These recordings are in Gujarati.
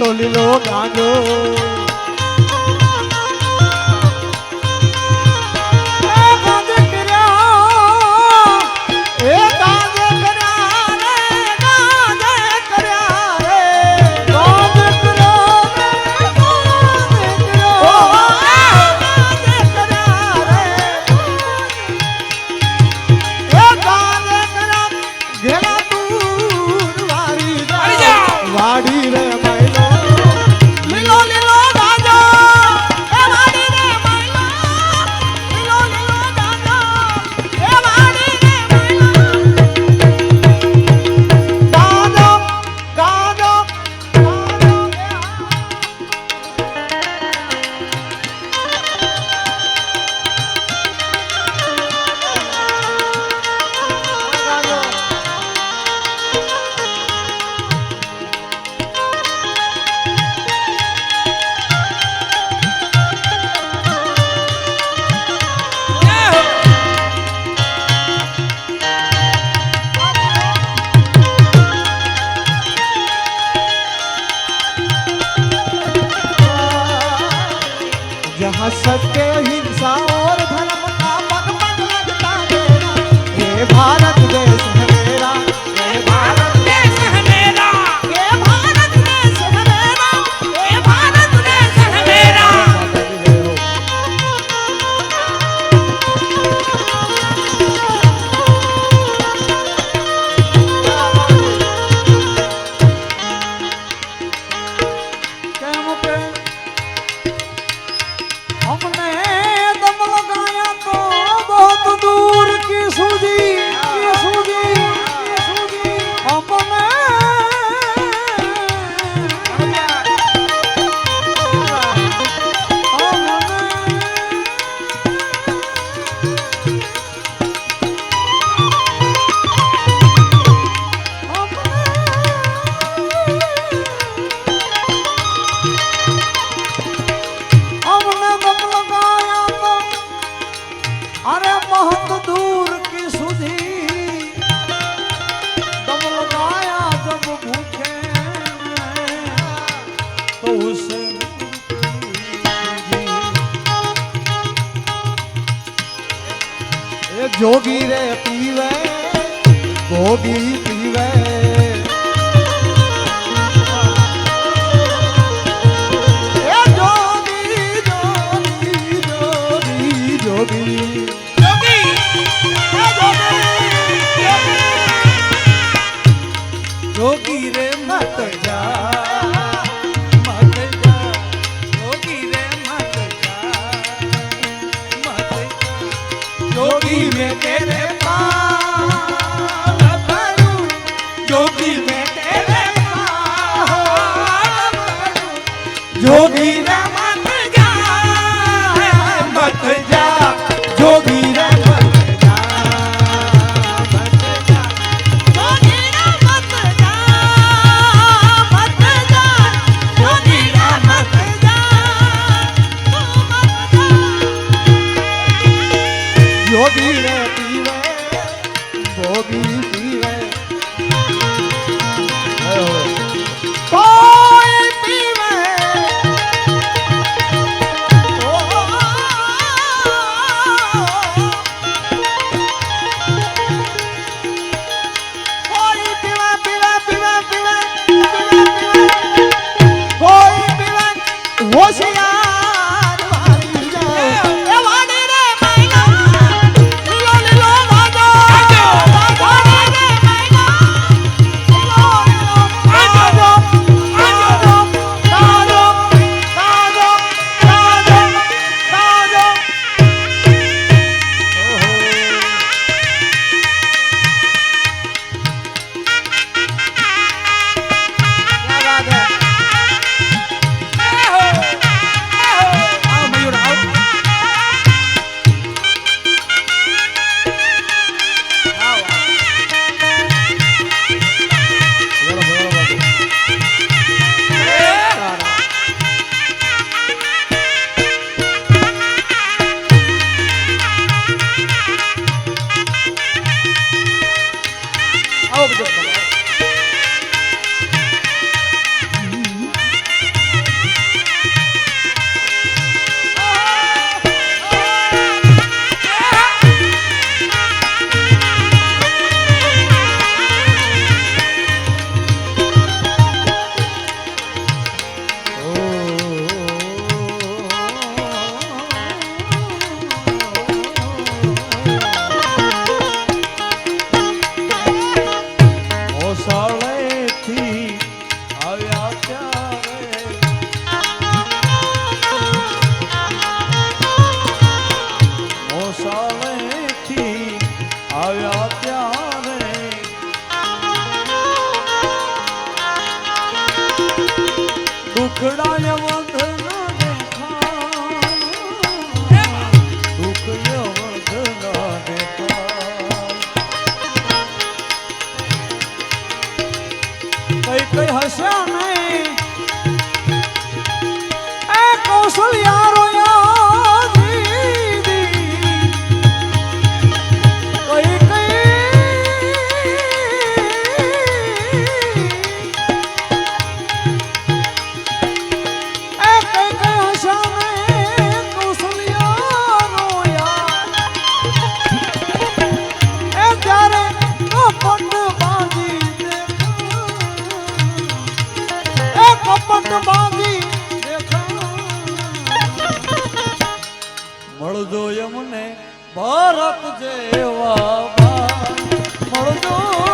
લીલો લીલો ગાંડો सके એ જોગી રે પીવે ભોગી પીવે. જોગી રે મત જા. Yeah, man. হুঁশিয়ার રાખડાય ભારત જેવા મળજો.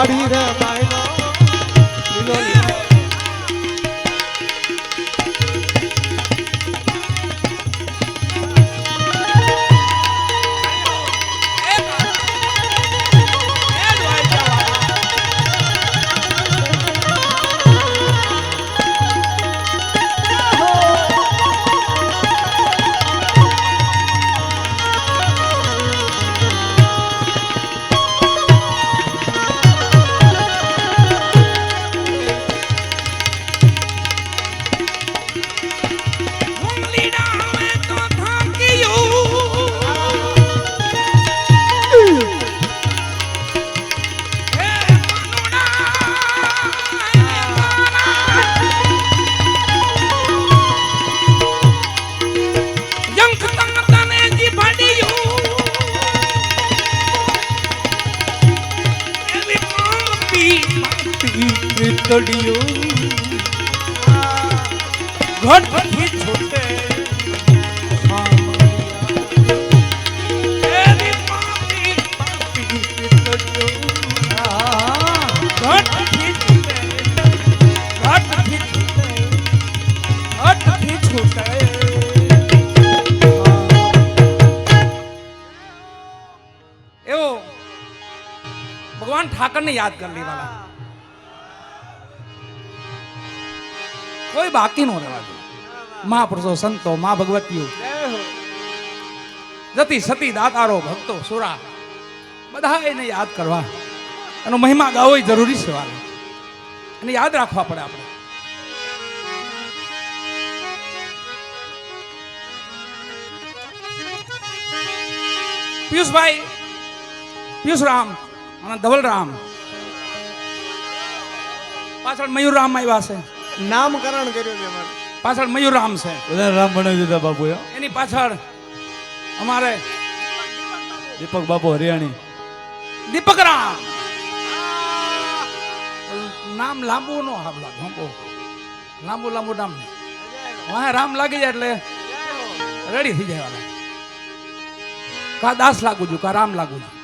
વાડી રે છૂટે. ઘટથી છૂટે. ભગવાન ઠાકરને યાદ કરી લેવાના. કોઈ બાકી નો રહેવા દો. મહાપુરુષો સંતો, મા ભગવતીઓ. જતી સતી દાતારો, ભક્તો, સુરા બધા એને યાદ કરવા. એનો મહિમા ગાવો એ જરૂરી છે વાલો એને યાદ રાખવા પડે આપણે. પિયુષભાઈ પિયુષ રામ અને ધવલરામ. પાછળ મયુરરામ આવ્યા છે. નામકરણ કર્યું છે મારે પાછળ મયુરરામ છે. બધા રામ બનાવી દીધા બાપુ એની પાછળ અમારે દીપક બાપુ હરિયાણી. દીપક રામ. નામ લાંબુ નો હાવ લાગે લાંબુ લાંબુ નામ. વાહે રામ લાગી જાય એટલે રેડી થઈ જાય વાલા કા દાસ લાગુ છું કા રામ લાગુ છું.